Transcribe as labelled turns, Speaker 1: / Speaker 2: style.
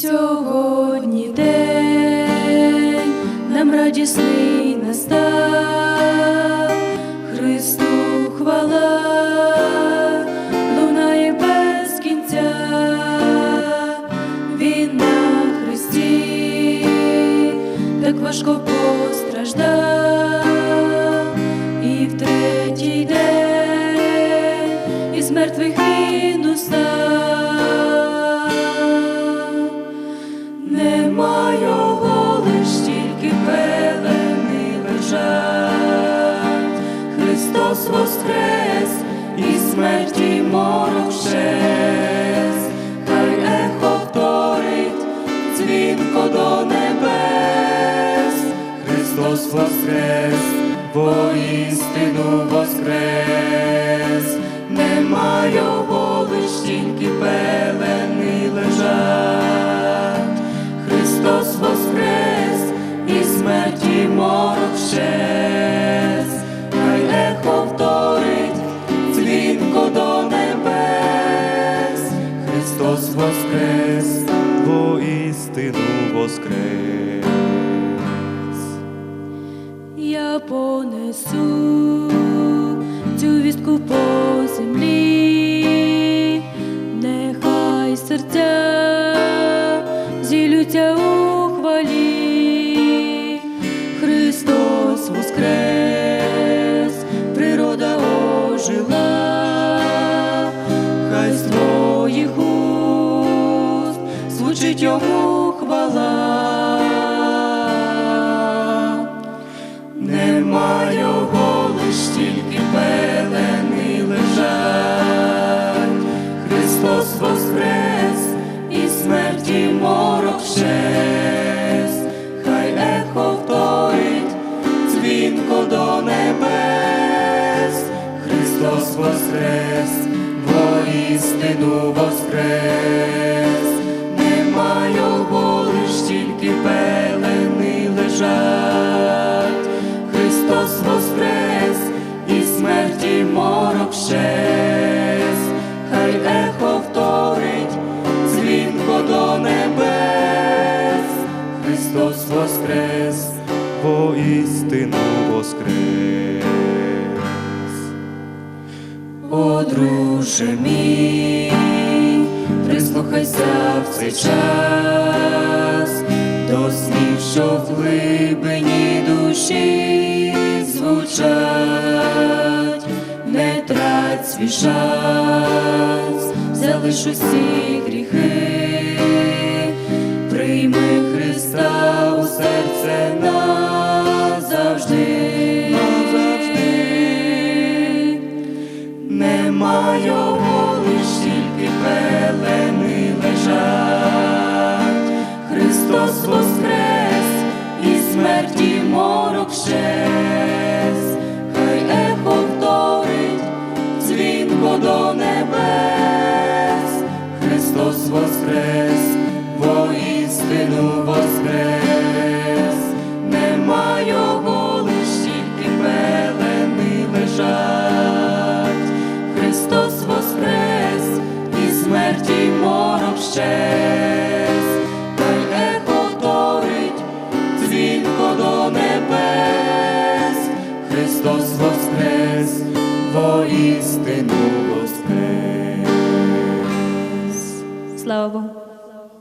Speaker 1: Сьогодні день. Нам радісний настав, Христу хвала. Лунає без кінця, Він на хресті так важко постраждав, і в третій день із мертвих він устав. Воскрес і смерті морок шес, хай ехо вторить дзвінко до небес,
Speaker 2: Христос воскрес, воістину воскрес,
Speaker 1: нема його Христос воскрес,
Speaker 2: воістину воскрес.
Speaker 1: я понесу цю вістку по землі, нехай серця зілються у хвалі, Христос воскрес, йому хвала. Нема його лиш тільки пелени лежать, Христос воскрес і смерті морок щез, хай ехо вторить дзвінко до небес, Христос воскрес, воістину воскрес, морок щез, хай ехо вторить дзвінко до небес,
Speaker 2: Христос воскрес, воістину воскрес.
Speaker 1: О, друже мій, прислухайся в цей час. До слів, що в глибині душі звучать, свій шанс, залиш усі гріхи, прийми Христа у серце назавжди. назавжди. Нема його лиш тільки пелени лежать, Христос воскрес і смерті морок щез, воскрес, воістину воскрес, нема його лиш тільки пелени лежать, Христос воскрес і смерті морок щез, хай ехо вторить дзвінко небес,
Speaker 2: Христос воскрес, воістину
Speaker 1: Слава Богу.